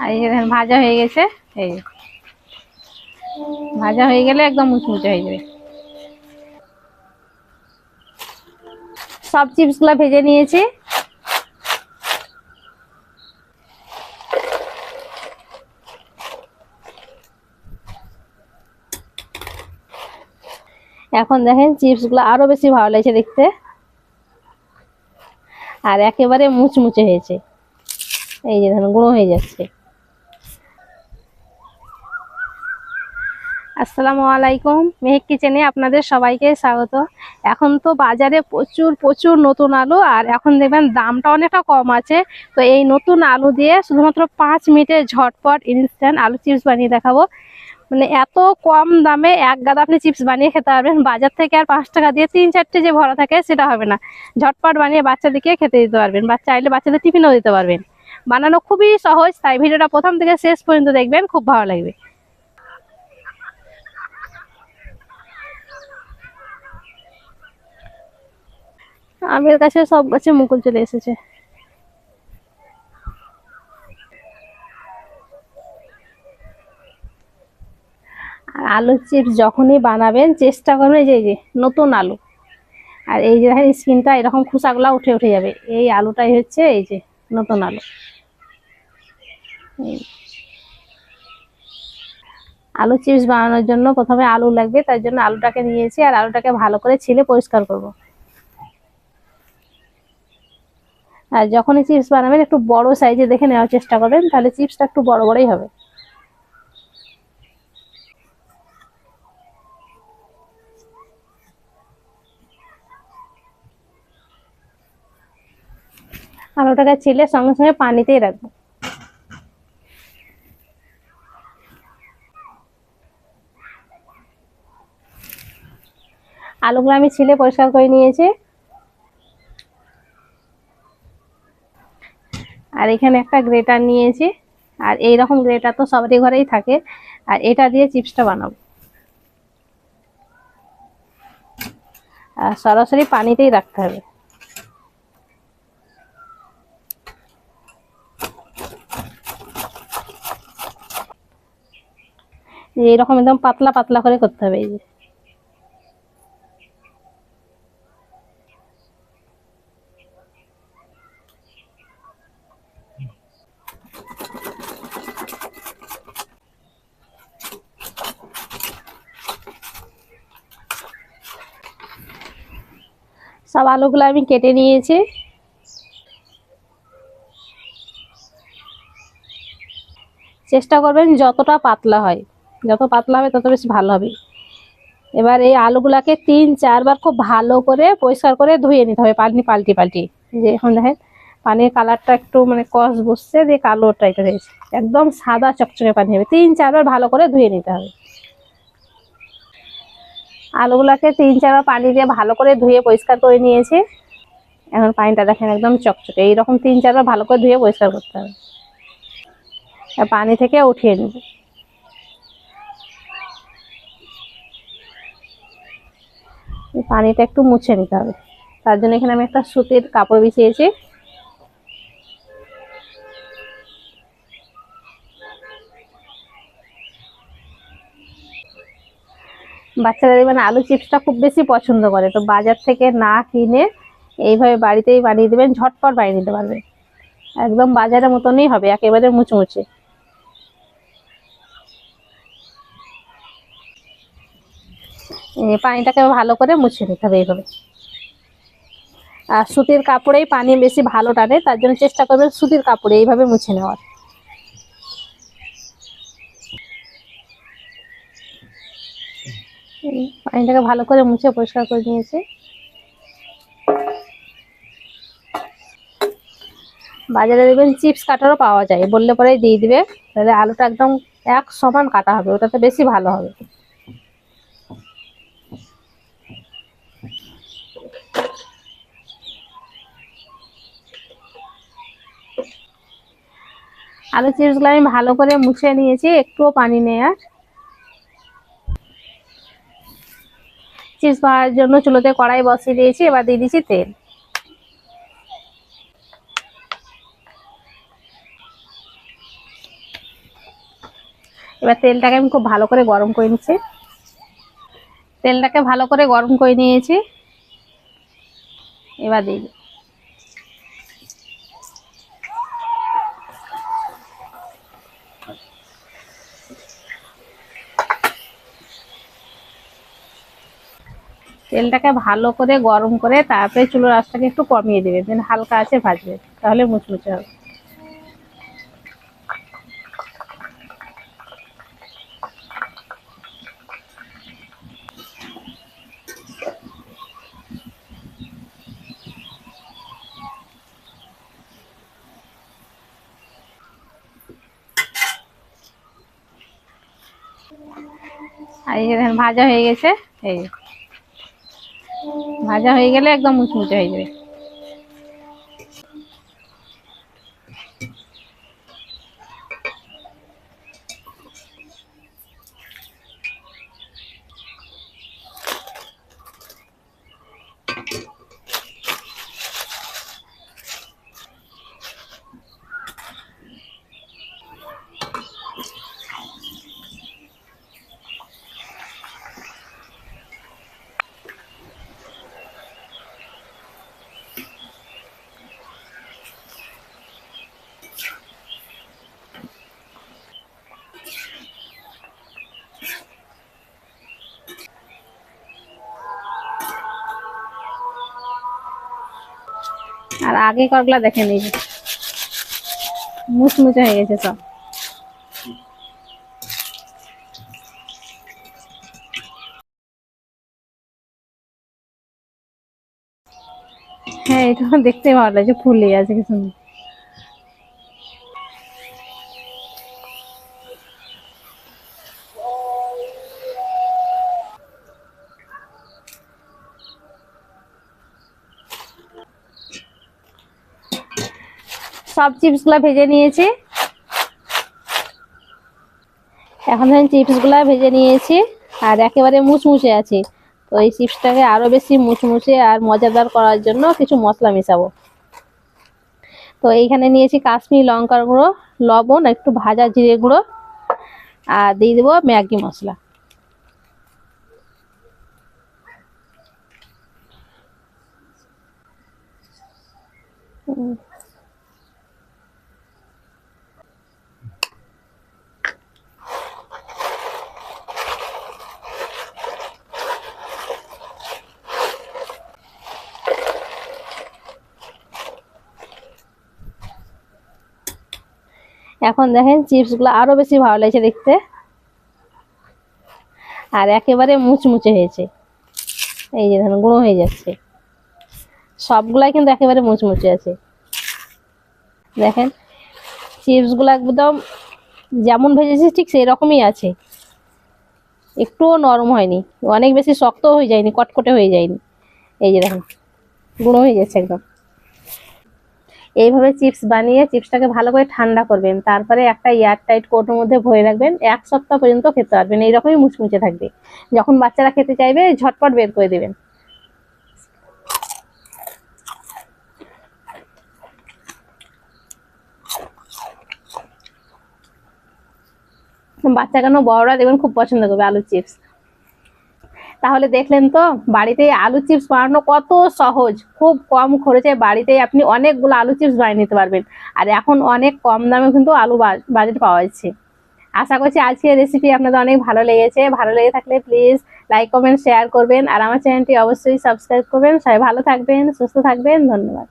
আর এই ভাজা হয়ে গেছে। এই ভাজা হয়ে গেলে একদম মুচমুচে হয়ে যাবে। সব চিপসগুলা ভেজে নিয়েছি। এখন দেখেন চিপসগুলো আরও বেশি ভালো লাগছে দেখতে। আর একেবারে মুচমুচে হয়েছে। এই যে ধরুন গুঁড়ো হয়ে যাচ্ছে। আসসালামু আলাইকুম। মেহেক কিচেনে আপনাদের সবাইকে স্বাগত। এখন তো বাজারে প্রচুর প্রচুর নতুন আলু আর এখন দেখবেন দামটা অনেকটা কম আছে। তো এই নতুন আলু দিয়ে শুধুমাত্র পাঁচ মিনিটে ঝটপট ইনস্ট্যান্ট আলু চিপস বানিয়ে দেখাবো। মানে এত কম দামে এক গাদা আপনি চিপস বানিয়ে খেতে পারবেন। বাজার থেকে আর পাঁচ টাকা দিয়ে তিন চারটে যে ভরা থাকে সেটা হবে না। ঝটপট বানিয়ে বাচ্চাদেরকে খেতে দিতে পারবেন বা চাইলে বাচ্চাদের টিফিনও দিতে পারবেন। বানানো খুবই সহজ, তাই ভিডিওটা প্রথম থেকে শেষ পর্যন্ত দেখবেন, খুব ভালো লাগবে। আমের কাছে সব গাছে মুকুল চলে এসেছে। আর আলুর চিপস যখনই বানাবেন, চেষ্টা করবেন যে যে নতুন আলু। আর এই যে দেখেন স্কিনটা এরকম খোসাগুলা উঠে উঠে যাবে। এই আলুটাই হচ্ছে এই যে নতুন আলু। আলু চিপস বানানোর জন্য প্রথমে আলু লাগবে, তার জন্য আলুটাকে নিয়েছি, আর আলুটাকে ভালো করে ছিলে পরিষ্কার করব। আর যখনই চিপস বানাবেন, একটু বড় সাইজে দেখে নেওয়ার চেষ্টা করবেন, তাহলে চিপসটা একটু বড় বড়ই হবে। আলুটাকে ছিলে সঙ্গে সঙ্গে পানিতেই রাখব। আলুগুলো আমি ছিলে পরিষ্কার করে নিয়েছি। আর এখানে একটা গ্রেটার নিয়েছি। আর এই রকম গ্রেটার তো সবারই ঘরেই থাকে। আর এটা দিয়ে চিপসটা বানাবো। আর সরাসরি পানিতেই রাখতে হবে। এইরকম একদম পাতলা পাতলা করে করতে হবে এই যে। সব আলুগুলো আমি কেটে নিয়েছি। চেষ্টা করবেন যতটা পাতলা হয়, যত পাতলা হবে তত বেশি ভালো হবে। এবার এই আলুগুলাকে তিন, চারবার খুব ভালো করে পরিষ্কার করে ধুয়ে নিতে হবে, পানি পাল্টি পাল্টি। যে এখন দেখেন, পানির কালারটা একটু মানে কস বসছে, দিয়ে কালো টাইপের হয়েছে। একদম সাদা চকচকে পানি হবে। তিন, চারবার ভালো করে ধুয়ে নিতে হবে। আলুগুলাকে তিন চারবার পানি দিয়ে ভালো করে ধুয়ে পরিষ্কার করে নিয়েছি। এখন পানিটা দেখেন একদম চকচকে, এইরকম তিন চারবার ভালো করে ধুয়ে পরিষ্কার করতে হবে। পানি থেকে উঠিয়ে নেব। পানিটা একটু মুছে নিতে হবে। তার জন্য এখানে আমি একটা সুতির কাপড় বিছিয়েছি। বাচ্চারা দেখবেন আলু চিপসটা খুব বেশি পছন্দ করে। তো বাজার থেকে না কিনে এইভাবে বাড়িতেই বানিয়ে দেবেন, ঝটপট বানিয়ে নিতে পারবেন একদম বাজারের মতনই হবে, একেবারে মুচমুচে। পানিটাকে ভালো করে মুছে নিতে হবে এইভাবে। আর সুতির কাপড়েই পানি বেশি ভালো টানে, তার জন্য চেষ্টা করবেন সুতির কাপড়ে এইভাবে মুছে নেওয়ার। পানিটাকে ভালো করে মুছে পরিষ্কার করে নিয়েছি। বাজারে দেখবেন চিপস কাটারও পাওয়া যায়, বললে পরেই দিয়ে দিবে। তাহলে আলুটা একদম এক সমান কাটা হবে, ওটাতে বেশি ভালো হবে। আলু চিপসগুলো আমি ভালো করে মুছে নিয়েছি, একটুও পানি নেই আর। চিপস পাওয়ার জন্য চুলোতে কড়াই বসিয়ে দিয়েছি, এবার দিয়ে দিচ্ছি তেল। এবার তেলটাকে আমি খুব ভালো করে গরম করে নিচ্ছি। তেলটাকে ভালো করে গরম করে নিয়েছি। এবার দিয়ে তেলটাকে ভালো করে গরম করে তারপরে চুলোর আঁচটাকে একটু কমিয়ে দেবে দেন হালকা আছে ভাজবে, তাহলে মুচমুচে হবে আর ভাজা হয়ে গেছে, এই। ভাজা হয়ে গেলে একদম মুচমুচে হয়ে যাবে। আর আগে করগুলা দেখে যে মুচমুচে হয়ে গেছে সব। হ্যাঁ এটা দেখতে ভালো লাগছে, ফুলে আছে, কি সুন্দর। সব চিপসগুলা ভেজে নিয়েছি। এখন ধরেন চিপসগুলা ভেজে নিয়েছি আর একেবারে মুচমুচে আছে। তো এই চিপসটাকে আরও বেশি মুচমুচে আর মজাদার করার জন্য কিছু মশলা মেশাবো। তো এইখানে নিয়েছি কাশ্মীরি লঙ্কার গুঁড়ো লবণ একটু ভাজা জিরে গুঁড়ো আর দিয়ে দেবো ম্যাগি মশলা। উম, এখন দেখেন চিপসগুলো আরও বেশি ভালো লাগছে দেখতে। আর একেবারে মুচমুচে হয়েছে। এই যে দেখেন গুঁড়ো হয়ে যাচ্ছে। সবগুলাই কিন্তু একেবারে মুচমুচে আছে। দেখেন চিপসগুলো একদম যেমন ভেজেছি ঠিক সেই রকমই আছে। একটুও নরম হয়নি। অনেক বেশি শক্ত হয়ে যায়নি, কটকটে হয়ে যায়নি। এই যে দেখেন, গুঁড়ো হয়ে যাচ্ছে একদম। এইভাবে চিপস বানিয়ে চিপসটাকে ভালো করে ঠান্ডা করবেন। তারপরে একটা এয়ার টাইট কোটোর মধ্যে ভরে রাখবেন। এক সপ্তাহ পর্যন্ত খেতে পারবেন। এইরকমই মুচমুচে থাকবে। যখন বাচ্চারা খেতে চাইবে, ঝটপট বের করে দেবেন। বাচ্চা কেন, বড়রা দেখবেন খুব পছন্দ করবে আলু চিপস। তাহলে দেখলেন তো, বাড়িতে আলু চিপস বানানো কত সহজ। খুব কম খরচে বাড়িতে আপনি অনেকগুলো আলু চিপস বানিয়ে নিতে পারবেন। আর এখন অনেক কম দামে কিন্তু আলু বাজেট পাওয়া যাচ্ছে। আশা করছি আজকের রেসিপি আপনাদের অনেক ভালো লেগেছে। ভালো লেগে থাকলে প্লিজ লাইক কমেন্ট শেয়ার করবেন। আর আমার চ্যানেলটি অবশ্যই সাবস্ক্রাইব করবেন। সবাই ভালো থাকবেন, সুস্থ থাকবেন। ধন্যবাদ।